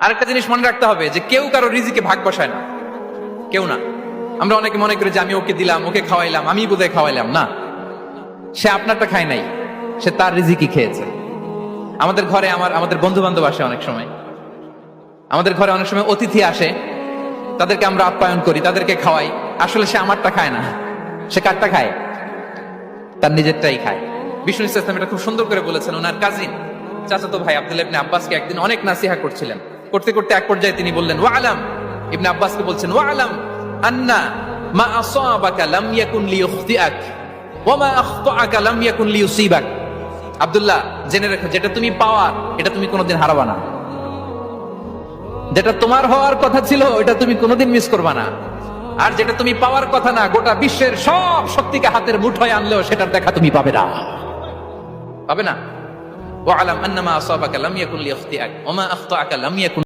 আরেকটা জিনিস মনে রাখতে হবে যে কেউ কারও রিজিকে ভাগ বসায় না। কেউ না। আমরা অনেকে মনে করি যে আমি ওকে দিলাম, ওকে খাওয়াইলাম, আমি বোধহয় খাওয়াইলাম। না। সে আপনারটা খায় নাই। সে তার রিজিকই খেয়েছে। আমাদের ঘরে আমার, আমাদের বন্ধু বান্ধব আসে অনেক সময়। আমাদের ঘরে অনেক সময় অতিথি আসে। তাদেরকে আমরা আপ্যায়ন করি, তাদেরকে খাওয়াই। আসলে সে আমারটা খায় না। সে কারটা খায়? তার নিজেরটাই খায়। বিষ্ণু ইসলাম এটা খুব সুন্দর করে বলেছেন। ওনার কাজিন চাচাতো ভাই ইবনে আব্বাসকে একদিন অনেক নাসিহা করছিলেন। করতে করতে এক পর্যায়ে তিনি বললেন ওয়া আলাম ইবনে আব্বাসকে বলছেন ওয়া আলাম আন্না মা আসাবাকা লাম ইয়াকুন লিইখতিআক ওয়া মা আখতাআকা লাম ইয়াকুন লিইউসিবাক আব্দুল্লাহ, জেনে রেখো, যেটা তুমি পাওয়ার এটা তুমি কোনোদিন হারাবা না। যেটা তোমার হওয়ার কথা ছিল ওটা তুমি কোনোদিন মিস করবা না। আর যেটা তুমি পাওয়ার কথা না, গোটা বিশ্বের সব শক্তিকে হাতের মুঠোয় আনলেও সেটার দেখা তুমি পাবে না। পাবে না? ওয়ালাম আন্নামা আসাবাকা লাম ইয়াকুন লিয়াখতিআক ওয়া মা আখতাআকা লাম ইয়াকুন